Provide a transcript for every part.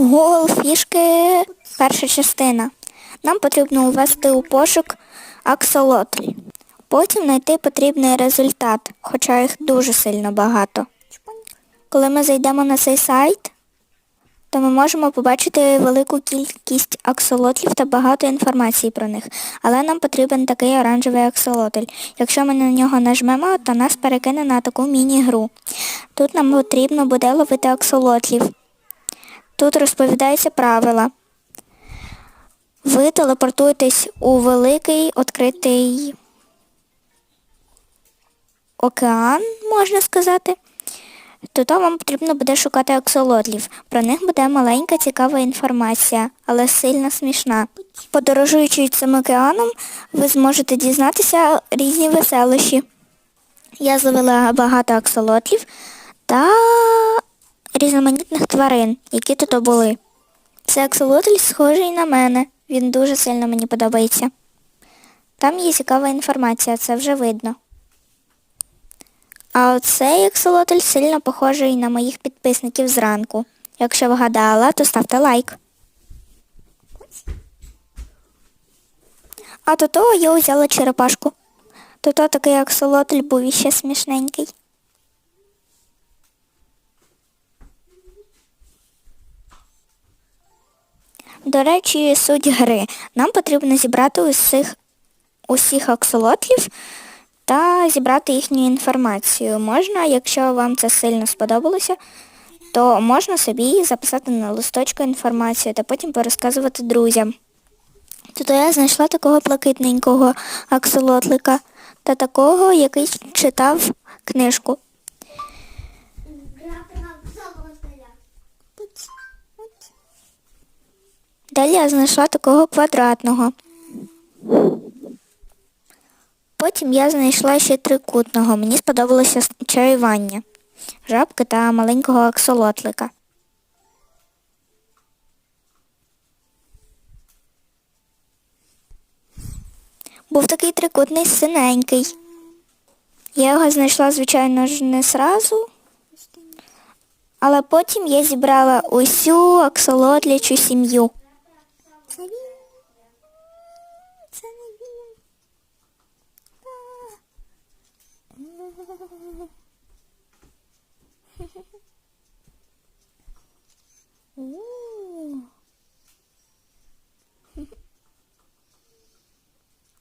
Гол фішки перша частина. Нам потрібно ввести у пошук аксолотль. Потім знайти потрібний результат, хоча їх дуже сильно багато. Коли ми зайдемо на цей сайт, то ми можемо побачити велику кількість аксолотлів та багато інформації про них. Але нам потрібен такий оранжевий аксолотль. Якщо ми на нього нажмемо, то нас перекине на таку міні-гру. Тут нам потрібно буде ловити аксолотлів. Тут розповідаються правила. Ви телепортуєтесь у великий відкритий океан, можна сказати. Тут вам потрібно буде шукати аксолотлів. Про них буде маленька цікава інформація, але сильно смішна. Подорожуючи цим океаном, ви зможете дізнатися різні веселощі. Я зловила багато аксолотлів та різноманітних тварин, які тут були. Цей аксолотль схожий на мене. Він дуже сильно мені подобається. Там є цікава інформація, це вже видно. А оцей аксолотль сильно похожий на моїх підписників зранку. Якщо вгадала, то ставте лайк. А до того я взяла черепашку. То то такий аксолотль був іще смішненький. До речі, суть гри. Нам потрібно зібрати усіх, усіх аксолотлів та зібрати їхню інформацію. Можна, якщо вам це сильно сподобалося, то можна собі записати на листочку інформацію та потім порозказувати друзям. Тут я знайшла такого блакитненького аксолотлика та такого, який читав книжку. Далі я знайшла такого квадратного. Потім я знайшла ще трикутного. Мені сподобалося чаювання, жабки та маленького аксолотлика. Був такий трикутний синенький. Я його знайшла, звичайно ж, не сразу. Але потім я зібрала усю аксолотлячу сім'ю. Це він. Це не він.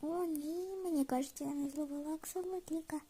О, ні, мені кажеться, я не зловила аксолотліка.